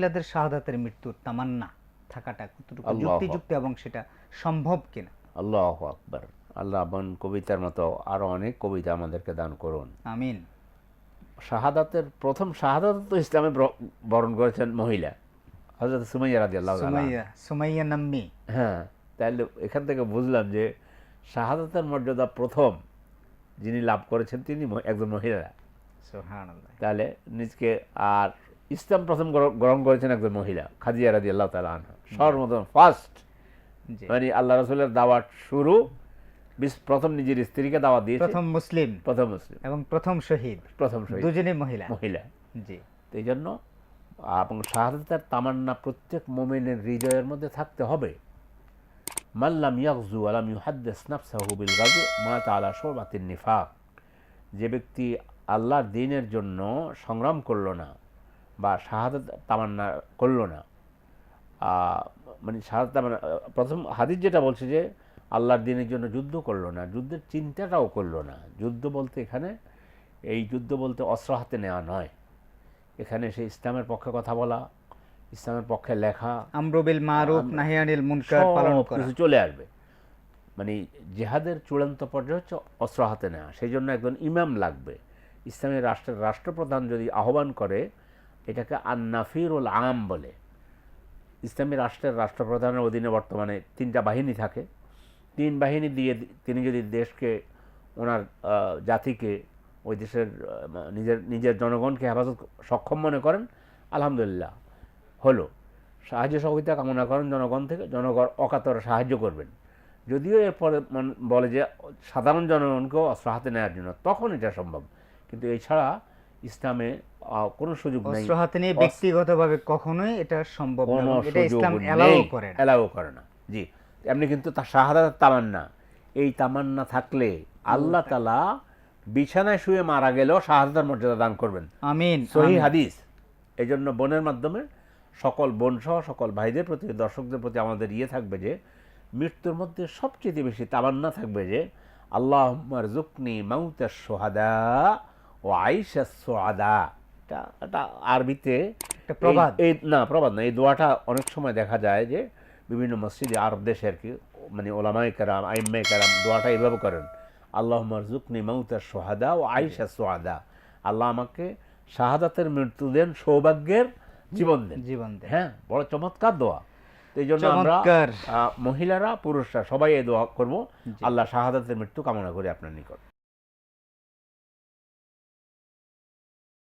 মহিলাদের শাহাদাতের মৃত্যুর তামান্না থাকাটা কতটুকু যুক্তিযুক্ত এবং সেটা সম্ভব কিনা? আল্লাহ আকবর। আল্লাহ বন কবিতার মতো আরও অনেক কবিতা আমাদেরকে দান করুন। আমিন। শাহাদাতের প্রথম শাহাদাত তো ইসলামে বরণ করেছেন মহিলা। হজরত সুমাইয়া রাজি আল্লাহ সুমাইয়া নাম্মি। হ্যাঁ তাহলে এখান থেকে বুঝলাম যে শাহাদাতের মর্যাদা প্রথম যিনি লাভ করেছেন তিনি একজন মহিলা তাহলে নিজকে আর ইসলাম প্রথম গ্রহণ করেছেন একজন মহিলা খাদিজা রাজি আল্লাহ তালা আনহা। সর্বপ্রথম ফার্স্ট মানে আল্লাহ রসুলের দাওয়াত শুরু প্রথম নিজের স্ত্রীকে দাওয়াত দিয়েছে। প্রথম মুসলিম। প্রথম মুসলিম। এবং প্রথম শহীদ। প্রথম শহীদ। দুজনে মহিলা। মহিলা। জি। তো এই জন্য এবং শাহাদাতের তামান্না প্রত্যেক মোমেনের হৃদয়ের মধ্যে থাকতে হবে। মাল্লাম ইয়াকজু আলাম ইউহাদ্দিস নাফসাহু বিল গাজু মা তাআলা শোবাতিন নিফাক। যে ব্যক্তি আল্লাহর দিনের জন্য সংগ্রাম করল না বা শাহাদাত তামান্না করল না। মানে শাহাদাত তামান্না প্রথম হাদিস যেটা বলছে যে আল্লাহর দিনের জন্য যুদ্ধ করল না যুদ্ধের চিন্তাটাও করল না। যুদ্ধ বলতে এখানে এই যুদ্ধ বলতে অস্ত্র হাতে নেওয়া নয়। এখানে সে ইসলামের পক্ষে কথা বলা ইসলামের পক্ষে লেখা আমরুবিল মারুফ নাহিয়ানিল মুনকার পালন কিছু চলে আসবে। মানে জেহাদের চূড়ান্ত পর্যায়ে হচ্ছে অস্ত্র হাতে নেওয়া। সেই জন্য একজন ইমাম লাগবে। ইসলামের রাষ্ট্রের রাষ্ট্রপ্রধান যদি আহ্বান করে এটাকে আন্নাফিরুল আম বলে। ইসলামী রাষ্ট্রের রাষ্ট্রপ্রধানের অধীনে বর্তমানে তিনটা বাহিনী থাকে। তিন বাহিনী দিয়ে তিনি যদি দেশকে, ওনার জাতিকে, ওই দেশের নিজের নিজের জনগণকে হেফাজত সক্ষম মনে করেন, আলহামদুলিল্লাহ, হলো। সাহায্য সহযোগিতা কামনা করেন জনগণ থেকে, জনগণ অকাতরে সাহায্য করবেন। যদিও এরপরে বলে যে সাধারণ জনগণকেও অস্ত্র হাতে নেওয়ার জন্য, তখন এটা সম্ভব। কিন্তু এছাড়া ইসলামে কোনো সুযোগ নেই। অস্ত্র হাতে নিয়ে ব্যক্তিগতভাবে কখনোই এটা সম্ভব না এটা ইসলাম এলাও করে না। এলাও করে না। জি। এমনি কিন্তু তার শাহাদাত তামান্না। এই তামান্না থাকলে আল্লাহ তালা বিছানায় শুয়ে মারা গেলেও শাহাদাতের মর্যাদা দান করবেন। আমিন সহি হাদিস। এই জন্য বোনের মাধ্যমে সকল বোন সহ সকল ভাইদের প্রতি দর্শকদের প্রতি আমাদের ইয়ে থাকবে যে মৃত্যুর মধ্যে সবচেয়ে বেশি তামান্না থাকবে যে আল্লাহ জুকনি মাউতের সোহাদা ও আইসা সোহাদা এটা এটা আরবিতে একটা প্রবাদ। এই- না প্রবাদ না এই দোয়াটা অনেক সময় দেখা যায় যে বিভিন্ন মসজিদে আরব দেশে আর কি মানে ওলামাই কারাম কারাম দোয়াটা এইভাবে করেন আল্লাহ মারজুকনি সোহাদা ও আইসা আল্লাহ আমাকে শাহাদাতের মৃত্যু দেন সৌভাগ্যের জীবন দেন। জীবন দেন। হ্যাঁ বড় চমৎকার দোয়া। এই জন্য আমরা মহিলারা পুরুষরা সবাই এই দোয়া করব। আল্লাহ শাহাদাতের মৃত্যু কামনা করি আপনার নিকট।